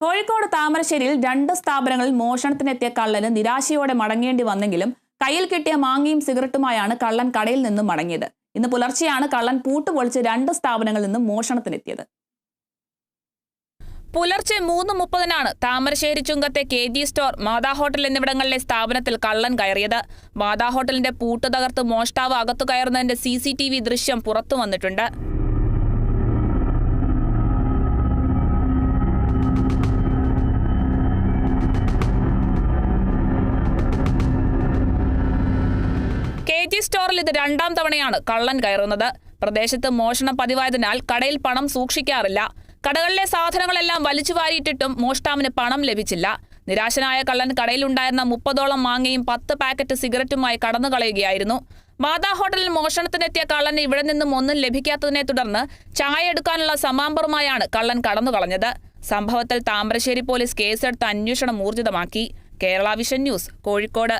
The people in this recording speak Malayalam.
കോഴിക്കോട് താമരശ്ശേരിയിൽ രണ്ട് സ്ഥാപനങ്ങളിൽ മോഷണത്തിനെത്തിയ കള്ളന് നിരാശയോടെ മടങ്ങേണ്ടി വന്നെങ്കിലും കയ്യിൽ കിട്ടിയ മാങ്ങയും സിഗരറ്റുമായാണ് കള്ളൻ കടയിൽ നിന്നും മടങ്ങിയത്. ഇന്ന് പുലർച്ചെയാണ് കള്ളൻ പൂട്ടുപൊളിച്ച് രണ്ട് സ്ഥാപനങ്ങളിൽ നിന്നും മോഷണത്തിനെത്തിയത്. പുലർച്ചെ മൂന്ന് മുപ്പതിനാണ് Thamarassery ചുങ്കത്തെ K G store Matha hotel എന്നിവിടങ്ങളിലെ സ്ഥാപനത്തിൽ കള്ളൻ കയറിയത്. മാതാ ഹോട്ടലിന്റെ പൂട്ട് തകർത്ത് മോഷ്ടാവ് അകത്തു കയറുന്നതിന്റെ സി ദൃശ്യം പുറത്തു വന്നിട്ടുണ്ട്. കെ ജി സ്റ്റോറിൽ ഇത് രണ്ടാം തവണയാണ് കള്ളൻ കയറുന്നത്. പ്രദേശത്ത് മോഷണം പതിവായതിനാൽ കടയിൽ പണം സൂക്ഷിക്കാറില്ല. കടകളിലെ സാധനങ്ങളെല്ലാം വലിച്ചു വാരിയിട്ടിട്ടും മോഷ്ടാവിന് പണം ലഭിച്ചില്ല. നിരാശനായ കള്ളൻ കടയിലുണ്ടായിരുന്ന മുപ്പതോളം മാങ്ങയും പത്ത് പാക്കറ്റ് സിഗരറ്റുമായി കടന്നു കളയുകയായിരുന്നു മാതാ ഹോട്ടലിൽ മോഷണത്തിനെത്തിയ കള്ളന് ഇവിടെ നിന്നും ഒന്നും ലഭിക്കാത്തതിനെ തുടർന്ന് ചായ എടുക്കാനുള്ള സമാമ്പറുമായാണ് കള്ളൻ കടന്നു കളഞ്ഞത് സംഭവത്തിൽ താമരശ്ശേരി പോലീസ് കേസെടുത്ത് അന്വേഷണം ഊർജിതമാക്കി. Kerala vision news Kozhikode.